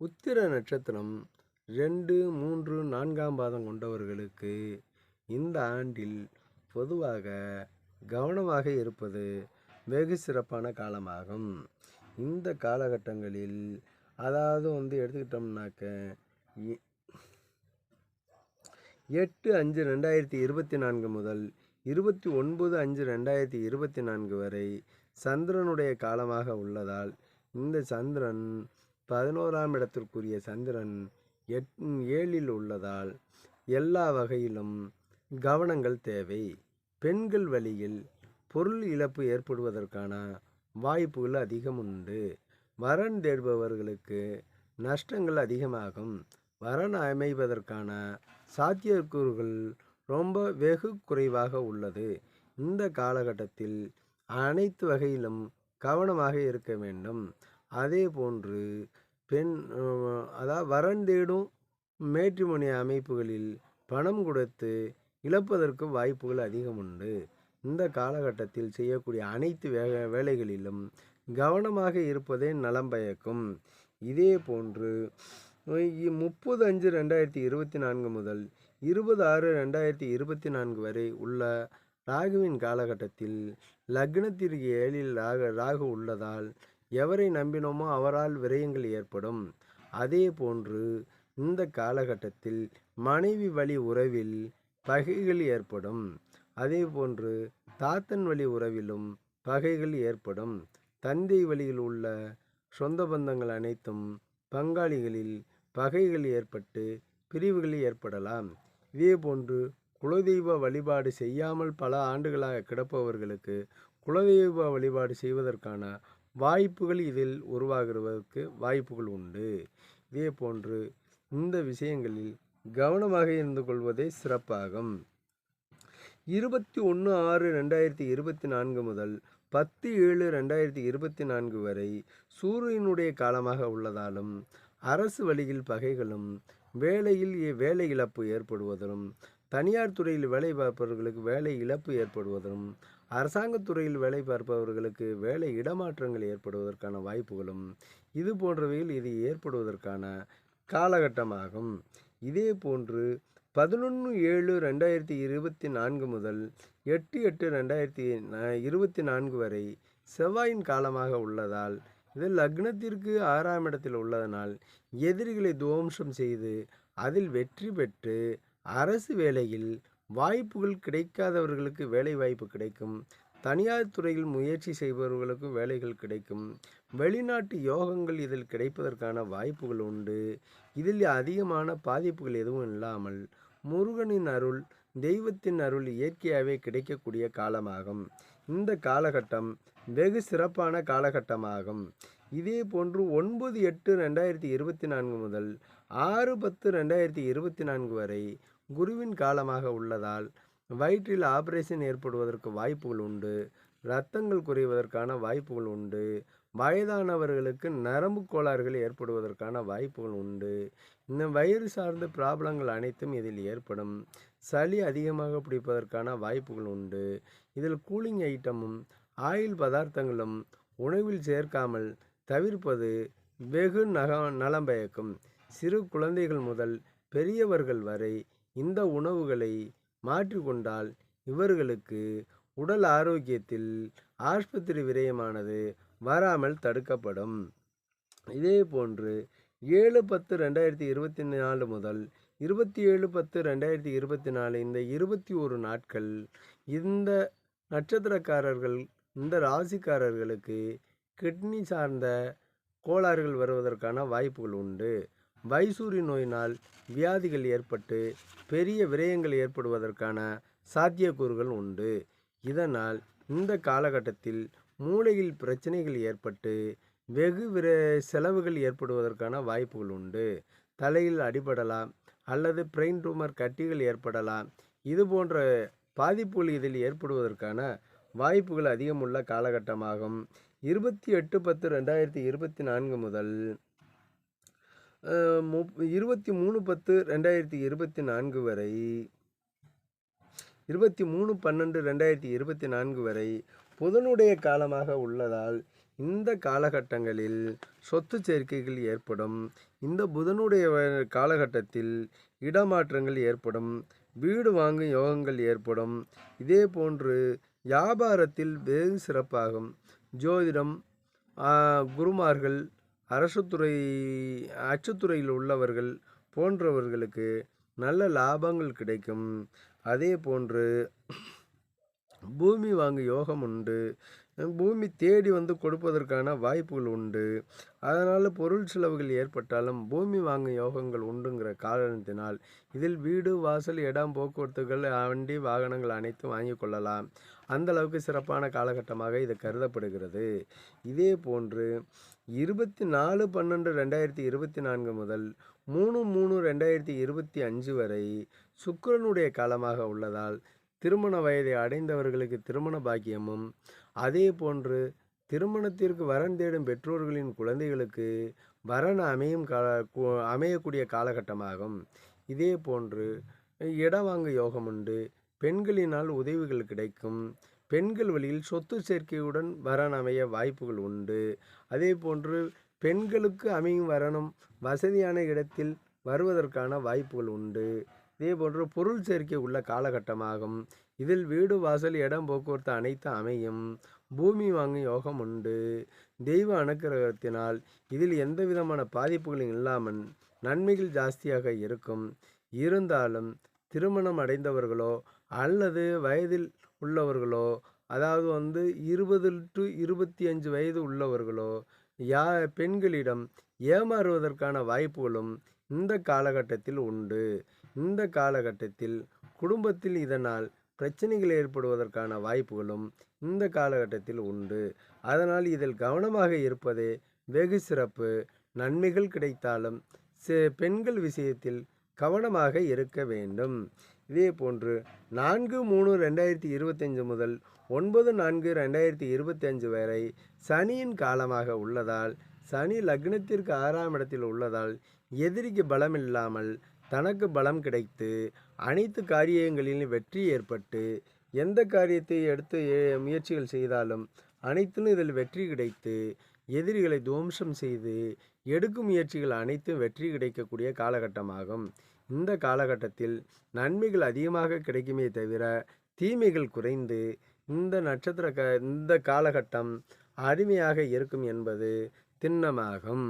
உத்திர நட்சத்திரம் ரெண்டு மூன்று நான்காம் பாதம் கொண்டவர்களுக்கு இந்த ஆண்டில் பொதுவாக கவனமாக இருப்பது வெகு சிறப்பான காலமாகும். இந்த காலகட்டங்களில் அதாவது வந்து எடுத்துக்கிட்டோம்னாக்க எட்டு அஞ்சு ரெண்டாயிரத்தி இருபத்தி நான்கு முதல் இருபத்தி ஒன்பது அஞ்சு ரெண்டாயிரத்தி இருபத்தி நான்கு வரை சந்திரனுடைய காலமாக உள்ளதால் இந்த சந்திரன் பதினோராம் இடத்திற்குரிய சந்திரன் எட் ஏழில் உள்ளதால் எல்லா வகையிலும் கவனங்கள் தேவை. பெண்கள் வழியில் பொருள் இழப்பு ஏற்படுவதற்கான வாய்ப்புகள் அதிகம் உண்டு. வரன் தேடுபவர்களுக்கு நஷ்டங்கள் அதிகமாகும். வரன் அமைவதற்கான சாத்தியக்கூறுகள் ரொம்ப வெகு குறைவாக உள்ளது. இந்த காலகட்டத்தில் அனைத்து வகையிலும் கவனமாக இருக்க வேண்டும். அதே போன்று பெண் அதாவது வரன் தேடும் மேட்ரிமோனி அமைப்புகளில் பணம் கொடுத்து இழப்பதற்கு வாய்ப்புகள் அதிகம் உண்டு. இந்த காலகட்டத்தில் செய்யக்கூடிய அனைத்து வே வேலைகளிலும் கவனமாக இருப்பதே நலம் பயக்கும். இதே போன்று முப்பது அஞ்சு ரெண்டாயிரத்தி இருபத்தி நான்கு முதல் இருபது ஆறு ரெண்டாயிரத்தி இருபத்தி நான்கு வரை உள்ள ராகுவின் காலகட்டத்தில் லக்னத்திற்கு ஏழில் ராக ராகு உள்ளதால் எவரை நம்பினோமோ அவரால் விரயங்கள் ஏற்படும். அதே போன்று இந்த காலகட்டத்தில் மனைவி வழி உறவில் பகைகள் ஏற்படும். அதே போன்று தாத்தன் வழி உறவிலும் பகைகள் ஏற்படும். தந்தை வழியில் உள்ள சொந்த பந்தங்கள் அனைத்தும் பங்காளிகளில் பகைகள் ஏற்பட்டு பிரிவுகள் ஏற்படலாம். இதே போன்று குலதெய்வ வழிபாடு செய்யாமல் பல ஆண்டுகளாக கிடப்பவர்களுக்கு குலதெய்வ வழிபாடு செய்வதற்கான வாய்ப்புகள் இதில் உருவாகுவதற்கு வாய்ப்புகள் உண்டு. இதே போன்று இந்த விஷயங்களில் கவனமாக இருந்து கொள்வதே சிறப்பாகும். இருபத்தி ஒன்று ஆறு ரெண்டாயிரத்தி இருபத்தி நான்கு முதல் பத்து ஏழு ரெண்டாயிரத்தி இருபத்தி நான்கு வரை சூரியனுடைய காலமாக உள்ளதாலும் அரசு வழியில் பகைகளும் வேலையில் வேலை இழப்பு ஏற்படுவதும் தனியார் துறையில் வேலை பார்ப்பவர்களுக்கு வேலை இழப்பு ஏற்படுவதும் அரசாங்கத்துறையில் வேலை பார்ப்பவர்களுக்கு வேலை இடமாற்றங்கள் ஏற்படுவதற்கான வாய்ப்புகளும் இது போன்றவையில் இது ஏற்படுவதற்கான காலகட்டமாகும். இதே போன்று பதினொன்று ஏழு ரெண்டாயிரத்தி இருபத்தி நான்கு முதல் எட்டு எட்டு ரெண்டாயிரத்தி இருபத்தி நான்கு வரை செவ்வாயின் காலமாக உள்ளதால் இது லக்னத்திற்கு ஆறாம் இடத்தில் உள்ளதனால் எதிரிகளை துவம்சம் செய்து அதில் வெற்றி பெற்று அரசு வேலையில் வாய்ப்புகள் கிடைக்காதவர்களுக்கு வேலை வாய்ப்பு கிடைக்கும். தனியார் துறையில் முயற்சி செய்பவர்களுக்கு வேலைகள் கிடைக்கும். வெளிநாட்டு யோகங்கள் இதில் கிடைப்பதற்கான வாய்ப்புகள் உண்டு. இதில் அதிகமான பாதிப்புகள் எதுவும் இல்லாமல் முருகனின் அருள் தெய்வத்தின் அருள் இயற்கையாகவே கிடைக்கக்கூடிய காலமாகும். இந்த காலகட்டம் வெகு சிறப்பான காலகட்டமாகும். இதே போன்று ஒன்பது எட்டு ரெண்டாயிரத்தி இருபத்தி நான்கு முதல் ஆறு பத்து ரெண்டாயிரத்தி இருபத்தி நான்கு வரை குருவின் காலமாக உள்ளதால் வயிற்றில் ஆபரேஷன் ஏற்படுவதற்கு வாய்ப்புகள் உண்டு. இரத்தங்கள் குறைவதற்கான வாய்ப்புகள் உண்டு. வயதானவர்களுக்கு நரம்பு கோளாறுகள் ஏற்படுவதற்கான வாய்ப்புகள் உண்டு. இந்த வயிறு சார்ந்த ப்ராப்ளங்கள் அனைத்தும் இதில் ஏற்படும். சளி அதிகமாக பிடிப்பதற்கான வாய்ப்புகள் உண்டு. இதில் கூலிங் ஐட்டமும் ஆயில் பதார்த்தங்களும் உணவில் சேர்க்காமல் தவிர்ப்பது வெகு நக நலம் பயக்கும். சிறு குழந்தைகள் முதல் பெரியவர்கள் வரை இந்த உணவுகளை மாற்றிக்கொண்டால் இவர்களுக்கு உடல் ஆரோக்கியத்தில் ஆஸ்பத்திரி விரயமானது வராமல் தடுக்கப்படும். இதே போன்று ஏழு பத்து ரெண்டாயிரத்தி இருபத்தி நாலு முதல் இருபத்தி ஏழு பத்து ரெண்டாயிரத்தி இருபத்தி நாலு இந்த இருபத்தி ஒரு நாட்கள் இந்த நட்சத்திரக்காரர்கள் இந்த ராசிக்காரர்களுக்கு கிட்னி சார்ந்த கோளாறுகள் வருவதற்கான வாய்ப்புகள் உண்டு. வைசூரி நோயினால் வியாதிகள் ஏற்பட்டு பெரிய விரயங்கள் ஏற்படுவதற்கான சாத்தியக்கூறுகள் உண்டு. இதனால் இந்த காலகட்டத்தில் மூளையில் பிரச்சனைகள் ஏற்பட்டு வெகு விர செலவுகள் ஏற்படுவதற்கான வாய்ப்புகள் உண்டு. தலையில் அடிபடலாம் அல்லது பிரெயின் டூமர் கட்டிகள் ஏற்படலாம். இது போன்ற பாதிப்புகள் இதில் ஏற்படுவதற்கான வாய்ப்புகள் அதிகமுள்ள காலகட்டமாகும். இருபத்தி எட்டு பத்து ரெண்டாயிரத்தி இருபத்தி நான்கு முதல் மு முப் இருபத்தி மூணு பத்து ரெண்டாயிரத்தி இருபத்தி நான்கு வரை இருபத்தி மூணு பன்னெண்டு ரெண்டாயிரத்தி இருபத்தி நான்கு வரை புதனுடைய காலமாக உள்ளதால் இந்த காலகட்டங்களில் சொத்து சேர்க்கைகள் ஏற்படும். இந்த புதனுடைய காலகட்டத்தில் இடமாற்றங்கள் ஏற்படும். வீடு வாங்கும் யோகங்கள் ஏற்படும். இதே போன்று வியாபாரத்தில் வெகு சிறப்பாகும். ஜோதிடம் குருமார்கள் அரசுத்துறை அச்சுத்துறையில் உள்ளவர்கள் போன்றவர்களுக்கு நல்ல லாபங்கள் கிடைக்கும். அதே போன்று பூமி வாங்கும் யோகம் உண்டு. பூமி தேடி வந்து கொடுப்பதற்கான வாய்ப்புகள் உண்டு. அதனால் பொருள் செலவுகள் ஏற்பட்டாலும் பூமி வாங்கும் யோகங்கள் உண்டுங்கிற காரணத்தினால் இதில் வீடு வாசல் இடம் போக்குவரத்துகள் வண்டி வாகனங்கள் அனைத்தும் வாங்கி கொள்ளலாம். அந்த அளவுக்கு சிறப்பான காலகட்டமாக இது கருதப்படுகிறது. இதே போன்று இருபத்தி நாலு பன்னெண்டு ரெண்டாயிரத்தி இருபத்தி நான்கு முதல் மூணு மூணு ரெண்டாயிரத்தி இருபத்தி அஞ்சு வரை சுக்கரனுடைய காலமாக உள்ளதால் திருமண வயதை அடைந்தவர்களுக்கு திருமண பாக்கியமும் அதே போன்று திருமணத்திற்கு வரன் தேடும் பெற்றோர்களின் குழந்தைகளுக்கு வரன் அமையும் கால அமையக்கூடிய காலகட்டமாகும். இதே போன்று இடம் வாங்க யோகம் உண்டு பெண்களினால் உதவிகள் கிடைக்கும். பெண்கள் வழியில் சொத்து சேர்க்கையுடன் வரன் அமைய வாய்ப்புகள் உண்டு. அதே போன்று பெண்களுக்கு அமையும் வரனும் வசதியான இடத்தில் வருவதற்கான வாய்ப்புகள் உண்டு. இதே போன்று பொருள் சேர்க்கை உள்ள காலகட்டமாகும். இதில் வீடு வாசல் இடம் போக்குவரத்து அனைத்து அமையும். பூமி வாங்கும் யோகம் உண்டு. தெய்வ அனுக்கிரகத்தினால் இதில் எந்த விதமான பாதிப்புகளும் இல்லாமல் நன்மைகள் ஜாஸ்தியாக இருக்கும். இருந்தாலும் திருமணம் அடைந்தவர்களோ அல்லது வயதில் உள்ளவர்களோ அதாவது வந்து இருபது டு இருபத்தி அஞ்சு வயது உள்ளவர்களோ யா பெண்களிடம் ஏமாறுவதற்கான வாய்ப்புகளும் இந்த காலகட்டத்தில் உண்டு. இந்த காலகட்டத்தில் குடும்பத்தில் இதனால் பிரச்சனைகள் ஏற்படுவதற்கான வாய்ப்புகளும் இந்த காலகட்டத்தில் உண்டு. அதனால் இதில் கவனமாக இருப்பதே வெகு சிறப்பு. நன்மைகள் கிடைத்தாலும் சே பெண்கள் விஷயத்தில் கவனமாக இருக்க வேண்டும். இதே போன்று நான்கு மூணு ரெண்டாயிரத்தி இருபத்தஞ்சு முதல் ஒன்பது நான்கு ரெண்டாயிரத்தி இருபத்தஞ்சு வரை சனியின் காலமாக உள்ளதால் சனி லக்னத்திற்கு ஆறாம் இடத்தில் உள்ளதால் எதிரிக்கு பலம் இல்லாமல் தனக்கு பலம் கிடைத்து அனைத்து காரியங்களிலும் வெற்றி ஏற்பட்டு எந்த காரியத்தை எடுத்து முயற்சிகள் செய்தாலும் அனைத்திலும் இதில் வெற்றி கிடைத்து எதிரிகளை துவம்சம் செய்து எடுக்கும் முயற்சிகள் அனைத்தும் வெற்றி கிடைக்கக்கூடிய காலகட்டமாகும். இந்த காலகட்டத்தில் நன்மைகள் அதிகமாக கிடைக்குமே தவிர தீமைகள் குறைந்து இந்த நட்சத்திர க இந்த காலகட்டம் அருமையாக இருக்கும் என்பது திண்ணமாகும்.